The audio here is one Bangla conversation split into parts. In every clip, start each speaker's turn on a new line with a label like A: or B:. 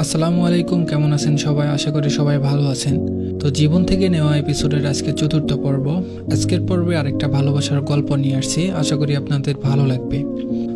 A: আসসালামু আলাইকুম, কেমন আছেন সবাই? আশা করি সবাই ভালো আছেন। তো জীবন থেকে নেওয়া এপিসোডের আজকে চতুর্থ পর্ব। আজকের পর্বে আরেকটা ভালোবাসার গল্প নিয়ে আসছি। আশা করি আপনাদের ভালো লাগবে।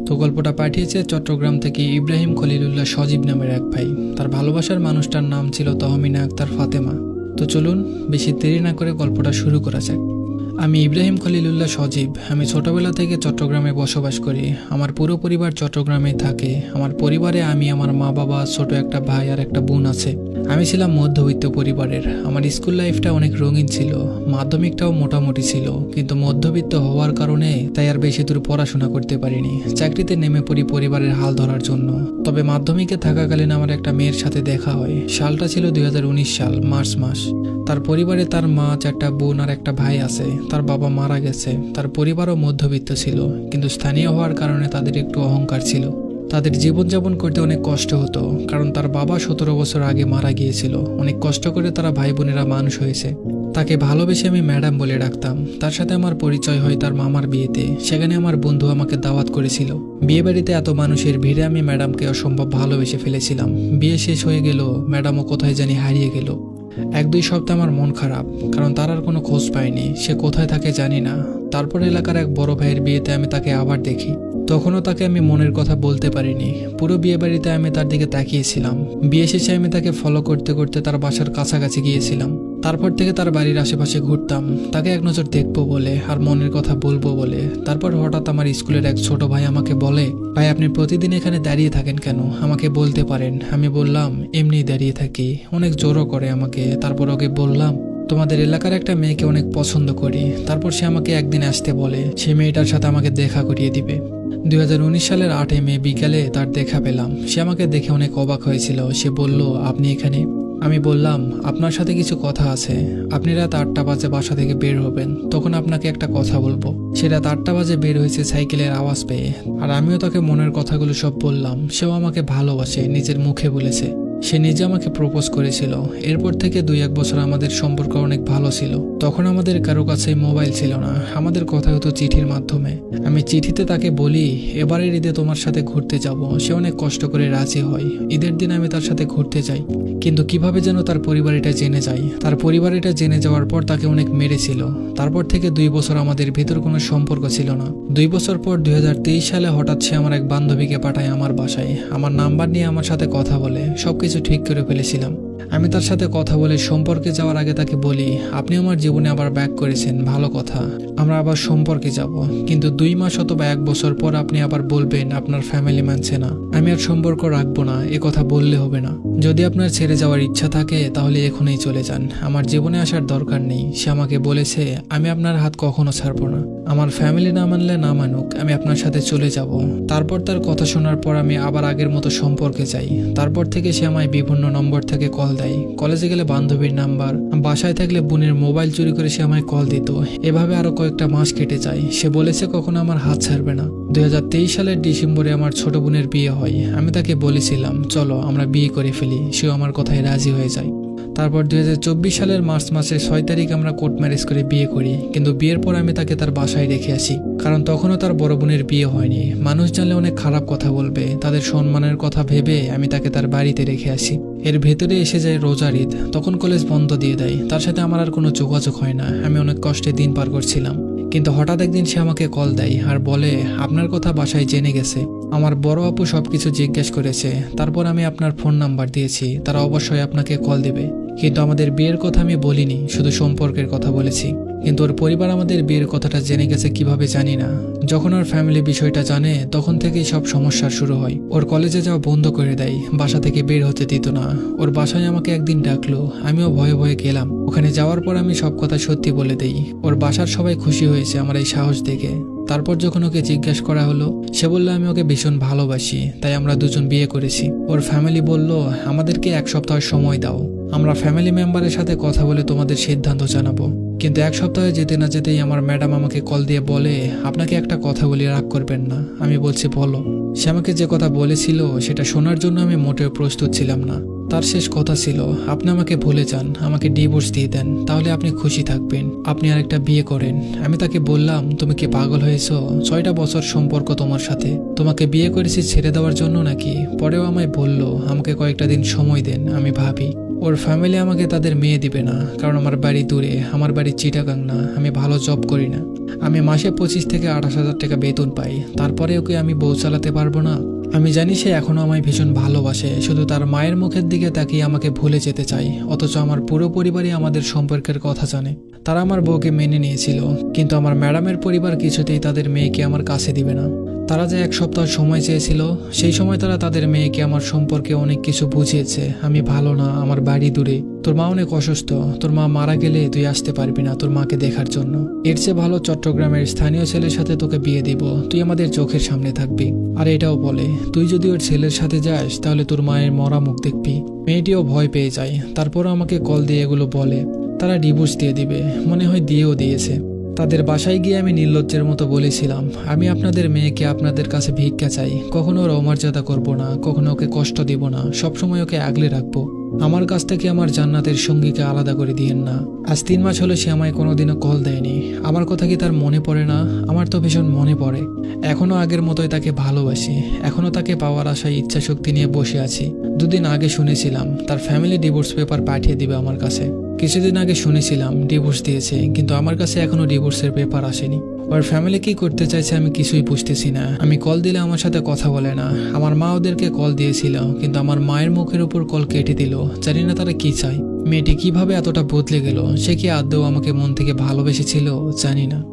A: তো গল্পটা পাঠিয়েছে চট্টগ্রাম থেকে ইব্রাহিম খলিলুল্লাহ সজীব নামের এক ভাই। তার ভালোবাসার মানুষটার নাম ছিল তহমিনা আক্তার ফাতেমা। তো চলুন, বেশি দেরি না করে গল্পটা শুরু করা যাক। আমি ইব্রাহিম খলিলুল্লাহ সজীব। আমি ছোটবেলা থেকে চট্টগ্রামে বসবাস করি। আমার পুরো পরিবার চট্টগ্রামে থাকে। আমার পরিবারে আমি আমার মা বাবা, ছোট একটা ভাই আর একটা বোন আছে। আমি ছিলাম মধ্যবিত্ত পরিবারের। আমার স্কুল লাইফটা অনেক রঙিন ছিল। মাধ্যমিকটাও মোটামুটি ছিল। কিন্তু মধ্যবিত্ত হওয়ার কারণে তাই আর বেশি দূর পড়াশোনা করতে পারিনি। চাকরিতে নেমে পড়ি পরিবারের হাল ধরার জন্য। তবে মাধ্যমিকে থাকাকালীন আমার একটা মেয়ের সাথে দেখা হয়। সালটা ছিল দুই হাজার উনিশ সাল, মার্চ মাস। তার পরিবারে তার মা, চারটা বোন আর একটা ভাই আছে। তার বাবা মারা গেছে। তার পরিবারও মধ্যবিত্ত ছিল, কিন্তু স্থানীয় হওয়ার কারণে তাদের একটু অহংকার ছিল। তাদের জীবনযাপন করতে অনেক কষ্ট হতো, কারণ তার বাবা সতেরো বছর আগে মারা গিয়েছিল। অনেক কষ্ট করে তারা ভাই বোনেরা মানুষ হয়েছে। তাকে ভালোবেসে আমি ম্যাডাম বলে ডাকতাম। তার সাথে আমার পরিচয় হয় তার মামার বিয়েতে। সেখানে আমার বন্ধু আমাকে দাওয়াত করেছিল। বিয়ে বাড়িতে এত মানুষের ভিড়ে আমি ম্যাডামকে অসম্ভব ভালোবেসে ফেলেছিলাম। বিয়ে শেষ হয়ে গেল, ম্যাডামও কোথায় জানি হারিয়ে গেল। এক দুই সপ্তাহ আমার মন খারাপ, কারণ তার আর কোনো খোঁজ পাইনি। সে কোথায় থাকে জানি না। তারপর এলাকার এক বড় ভাইয়ের বিয়েতে আমি তাকে আবার দেখি। তখনও তাকে আমি মনের কথা বলতে পারিনি। পুরো বিয়ে বাড়িতে আমি তার দিকে তাকিয়েছিলাম। বিয়ে শেষে আমি তাকে ফলো করতে করতে তার বাসার কাছাকাছি গিয়েছিলাম। তারপর থেকে তার বাড়ির আশেপাশে ঘুরতাম। তাকে এক নজর দেখব বলে আর মনের কথা বলব বলে। তারপর হঠাৎ আমার স্কুলের এক ছোট ভাই আমাকে বলে, ভাই, আপনি প্রতিদিন এখানে দাঁড়িয়ে থাকেন কেন? আমাকে বলতে পারেন। আমি বললাম, এমনি দাঁড়িয়ে থাকি। অনেক জোরও করে আমাকে। তারপর ওকে বললাম, তোমাদের এলাকার একটা মেয়েকে অনেক পছন্দ করি। তারপর সে আমাকে একদিন আসতে বলে, সে মেয়েটার সাথে আমাকে দেখা করিয়ে দিবে। দু হাজার উনিশ সালের আটে মে বিকালে তার দেখা পেলাম। সে আমাকে দেখে অনেক অবাক হয়েছিল। সে বলল, আপনি এখানে? আমি বললাম, আপনার সাথে কিছু কথা আছে। আপনি রাত আটটা বাজে বাসা থেকে বের হবেন। তখন আপনাকে একটা কথা বলব। সে রাত আটটা বাজে বের হয়েছে সাইকেলের আওয়াজ পেয়ে। আর আমিও তাকে মনের কথাগুলো সব বললাম। সেও আমাকে ভালোবাসে, নিজের মুখে বলেছে। সে নিজে আমাকে প্রপোজ করেছিল। এরপর থেকে দুই এক বছর আমাদের সম্পর্ক অনেক ভালো ছিল। তখন আমাদের কারও কাছে মোবাইল ছিল না। আমাদের কথা হতো চিঠির মাধ্যমে। আমি চিঠিতে তাকে বলি, এবারের ঈদে তোমার সাথে ঘুরতে যাব। সে অনেক কষ্ট করে রাজি হয়। ঈদের দিন আমি তার সাথে ঘুরতে যাই। কিন্তু কীভাবে যেন তার পরিবার এটা জেনে যায়। তার পরিবার এটা জেনে যাওয়ার পর তাকে অনেক মেরেছিল। তারপর থেকে দুই বছর আমাদের ভেতর কোনো সম্পর্ক ছিল না। দুই বছর পর দুই হাজার তেইশ সালে হঠাৎ সে আমার এক বান্ধবীকে পাঠায় আমার বাসায়। আমার নাম্বার নিয়ে আমার সাথে কথা বলে। সবকিছু ঠিক করে ফেলেছিলাম। আমি তার সাথে কথা বলে সম্পর্কে যাওয়ার আগে তাকে বলি, আপনি আমার জীবনে আবার ব্যাক করেছেন, ভালো কথা। আমরা আবার সম্পর্কে যাব, কিন্তু দুই মাস অথবা এক বছর পর আপনি আবার বলবেন, আপনার ফ্যামিলি মানছে না। আমি আর সম্পর্ক রাখব না, এ কথা বললে হবে না। যদি আপনার ছেড়ে যাওয়ার ইচ্ছা থাকে, তাহলে এখনই চলে যান। আমার জীবনে আসার দরকার নেই। সে আমাকে বলেছে, আমি আপনার হাত কখনো ছাড়বো না। আমার ফ্যামিলি না মানলে না মানুক, আমি আপনার সাথে চলে যাব। তারপর তার কথা শোনার পর আমি আবার আগের মতো সম্পর্কে যাই। তারপর থেকে সে আমায় বিভিন্ন নম্বর থেকে কল দেয়। কলেজে গেলে বান্ধবীর নাম্বার বাসায় থাকলে বোনের মোবাইল চুরি করে সে আমায় কল দিত। এভাবে আরও কয়েকটা মাস কেটে যায়। সে বলেছে কখনো আমার হাত ছাড়বে না। দুই হাজার তেইশ সালের ডিসেম্বরে আমার ছোট বোনের বিয়ে হয়। আমি তাকে বলেছিলাম, চলো, আমরা বিয়ে করে ফেলি। সেও আমার কথায় রাজি হয়ে যায়। তারপর দুই হাজার চব্বিশ সালের মার্চ মাসের ছয় তারিখ আমরা কোর্ট ম্যারেজ করে বিয়ে করি, কিন্তু বিয়ের পর আমি তাকে তার বাসায় রেখে আসি, কারণ তখনও তার বড় বোনের বিয়ে হয়নি। মানুষ জানলে অনেক খারাপ কথা বলবে, তাদের সম্মানের কথা ভেবে আমি তাকে তার বাড়িতে রেখে আসি। এর ভেতরে এসে যায় রোজার ঈদ তখন কলেজ বন্ধ দিয়ে দেয়। তার সাথে আমার আর কোনো যোগাযোগ হয় না, আমি অনেক কষ্টে দিন পার করছিলাম। কিন্তু হঠাৎ একদিন সে আমাকে কল দেয় আর বলে, আপনার কথা বাসায় জেনে গেছে। আমার বড় আপু সবকিছু জিজ্ঞেস করেছে। তারপর আমি আপনার ফোন নাম্বার দিয়েছি। তারা অবশ্যই আপনাকে কল দেবে। কিন্তু আমাদের বিয়ের কথা আমি বলিনি, শুধু সম্পর্কের কথা বলেছি। কিন্তু ওর পরিবার আমাদের বিয়ের কথাটা জেনে গেছে কীভাবে জানি না। যখন ওর ফ্যামিলি বিষয়টা জানে, তখন থেকেই সব সমস্যা শুরু হয়। ওর কলেজে যাওয়া বন্ধ করে দেয়, বাসা থেকে বের হতে দিত না। ওর বাসায় আমাকে একদিন ডাকলো, আমিও ভয়ে ভয়ে গেলাম। ওখানে যাওয়ার পর আমি সব কথা সত্যি বলে দেই। ওর বাসার সবাই খুশি হয়েছে আমার এই সাহস দেখে। তারপর যখন ওকে জিজ্ঞেস করা হলো, সে বলল, আমি ওকে ভীষণ ভালোবাসি, তাই আমরা দুজন বিয়ে করেছি। ওর ফ্যামিলি বলল, আমাদেরকে এক সপ্তাহ সময় দাও। আমরা ফ্যামিলি মেম্বারের সাথে কথা বলে তোমাদের সিদ্ধান্ত জানাব। কিন্তু এক সপ্তাহে যেতে না যেতেই আমার ম্যাডাম আমাকে কল দিয়ে বলে, আপনাকে একটা কথা বলি, রাগ করবেন না। আমি বলছি, বলো। সে আমাকে যে কথা বলেছিল, সেটা শোনার জন্য আমি মোটেও প্রস্তুত ছিলাম না। তার শেষ কথা ছিল, আপনি আমাকে ভুলে যান, আমাকে ডিভোর্স দিয়ে দেন, তাহলে আপনি খুশি থাকবেন। আপনি আরেকটা বিয়ে করেন। আমি তাকে বললাম, তুমি কি পাগল হয়েছো? ছয়টা বছর সম্পর্ক তোমার সাথে। তোমাকে বিয়ে করেছি ছেড়ে দেওয়ার জন্য নাকি? পরেও আমায় বলল, আমাকে কয়েকটা দিন সময় দেন, আমি ভাবি। ওর ফ্যামিলি আমাকে তাদের মেয়ে দিবে না, কারণ আমার বাড়ি দূরে, আমার বাড়ি চিটাগাং না, আমি ভালো জব করি না। আমি মাসে পঁচিশ থেকে আঠাশ হাজার টাকা বেতন পাই তারপরে ওকে আমি বউ চালাতে পারব না? আমি জানি সে এখনও আমায় ভীষণ ভালোবাসে, শুধু তার মায়ের মুখের দিকে তাকিয়ে আমাকে ভুলে যেতে চাই, অথচ আমার পুরো পরিবারই আমাদের সম্পর্কের কথা জানে। তারা আমার বউকে মেনে নিয়েছিল, কিন্তু আমার ম্যাডামের পরিবার কিছুতেই তাদের মেয়েকে আমার কাছে দিবে না। তারা যে এক সপ্তাহ সময় চেয়েছিল, সেই সময় তারা তাদের মেয়েকে আমার সম্পর্কে অনেক কিছু বুঝিয়েছে। আমি ভালো না, আমার বাড়ি দূরে। তোর মা অনেক অসুস্থ। তোর মা মারা গেলে তুই আসতে পারবি না তোর মাকে দেখার জন্য। এর চেয়ে ভালো চট্টগ্রামের স্থানীয় ছেলের সাথে তোকে বিয়ে দিব। তুই আমাদের চোখের সামনে থাকবি। আর এটাও বলে, তুই যদি ওর ছেলের সাথে যাস, তাহলে তোর মায়ের মরা মুখ দেখবি। মেয়েটিও ভয় পেয়ে যায়। তারপরও আমাকে কল দিয়ে এগুলো বলে। তারা ডিভোর্স দিয়ে দিবে। মনে হয় দিয়েও দিয়েছে। তাদের বাসায় গিয়ে আমি নির্লজ্জের মতো বলেছিলাম, আমি আপনাদের মেয়েকে আপনাদের কাছে ভিক্ষা চাই। কখনো ওর অমর্যাদা করব না, কখনো ওকে কষ্ট দিব না, সবসময় ওকে আগলে রাখব। আমার কাছ থেকে আমার জান্নাতের সঙ্গীকে আলাদা করে দিয়েন না। আজ তিন মাস হলো সে আমায় কোনোদিনও কল দেয়নি। আমার কথা কি তার মনে পড়ে না? আমার তো ভীষণ মনে পড়ে। এখনও আগের মতোই তাকে ভালোবাসি। এখনও তাকে পাওয়ার আশায় ইচ্ছা শক্তি নিয়ে বসে আছি। দুদিন আগে শুনেছিলাম, তার ফ্যামিলি ডিভোর্স পেপার পাঠিয়ে দিবে আমার কাছে। কিছুদিন আগে শুনেছিলাম ডিভোর্স দিয়েছে, কিন্তু আমার কাছে এখনও ডিভোর্সের পেপার আসেনি। ওর ফ্যামিলি কি করতে চাইছে আমি কিছুই বুঝতেছি না। আমি কল দিলে আমার সাথে কথা বলে না। আমার মা ওদেরকে কল দিয়েছিল, কিন্তু আমার মায়ের মুখের উপর কল কেটে দিল। জানি না তারা কি চায়। মেয়েটি কীভাবে এতটা বদলে গেল? সে কি আদৌ আমাকে মন থেকে ভালোবেসেছিল? জানি না।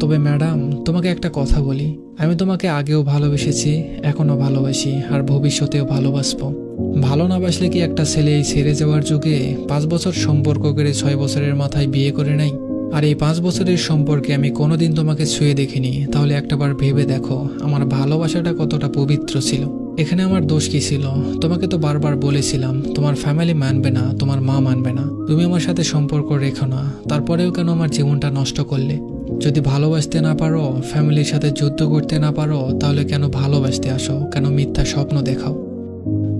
A: তবে ম্যাডাম তোমাকে একটা কথা বলি। আমি তোমাকে আগেও ভালোবেসেছি, এখনও ভালোবাসি, আর ভবিষ্যতেও ভালোবাসবো। ভালো না বাসলে কি একটা ছেলে এই ছেড়ে যাওয়ার যুগে পাঁচ বছর সম্পর্ক করে ছয় বছরের মাথায় বিয়ে করে নাই আর এই পাঁচ বছরের সম্পর্কে আমি কোনোদিন তোমাকে ছুঁয়ে দেখিনি। তাহলে একটাবার ভেবে দেখো, আমার ভালোবাসাটা কতটা পবিত্র ছিল। এখানে আমার দোষ কি ছিল? তোমাকে তো বারবার বলেছিলাম, তোমার ফ্যামিলি মানবে না, তোমার মা মানবে না। তুমি আমার সাথে সম্পর্ক রেখো না, তারপরেও কেন আমার জীবনটা নষ্ট করলে? যদি ভালোবাসতে না পারো ফ্যামিলির সাথে যুদ্ধ করতে না পারো, তাহলে কেন ভালোবাসতে আসো? কেন মিথ্যা স্বপ্ন দেখাও?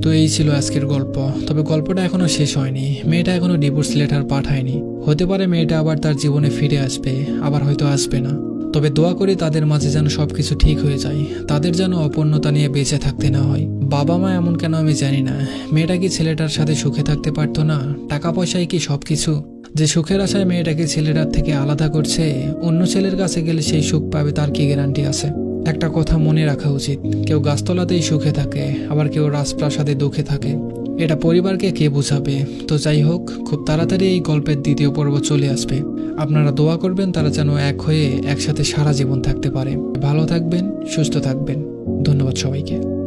A: তো এই ছিল আজকের গল্প। তবে গল্পটা এখনও শেষ হয়নি। মেয়েটা এখনও ডিভোর্স লেটার পাঠায়নি। হতে পারে মেয়েটা আবার তার জীবনে ফিরে আসবে, আবার হয়তো আসবে না। তবে দোয়া করি তাদের মাঝে যেন সব কিছু ঠিক হয়ে যায়। তাদের যেন অপূর্ণতা নিয়ে বেঁচে থাকতে না হয়। বাবা মা এমন কেন আমি জানি না। মেয়েটা কি ছেলেটার সাথে সুখে থাকতে পারতো না? টাকা পয়সায় কি সবকিছু? যে সুখের আশায় মেয়েটাকে ছেলেটার থেকে আলাদা করছে, অন্য ছেলের কাছে গেলে সেই সুখ পাবে তার কি গ্যারান্টি আছে? একটা কথা মনে রাখা উচিত। কেউ গাছতলাতেই সুখে থাকে, আবার কেউ রাজপ্রাসাদে দুঃখে থাকে। এটা পরিবারকে কে বোঝাবে? তো যাই হোক, খুব তাড়াতাড়ি এই গল্পের দ্বিতীয় পর্ব চলে আসবে। আপনারা দোয়া করবেন তারা যেন এক হয়ে একসাথে সারা জীবন থাকতে পারে। ভালো থাকবেন, সুস্থ থাকবেন। ধন্যবাদ সবাইকে।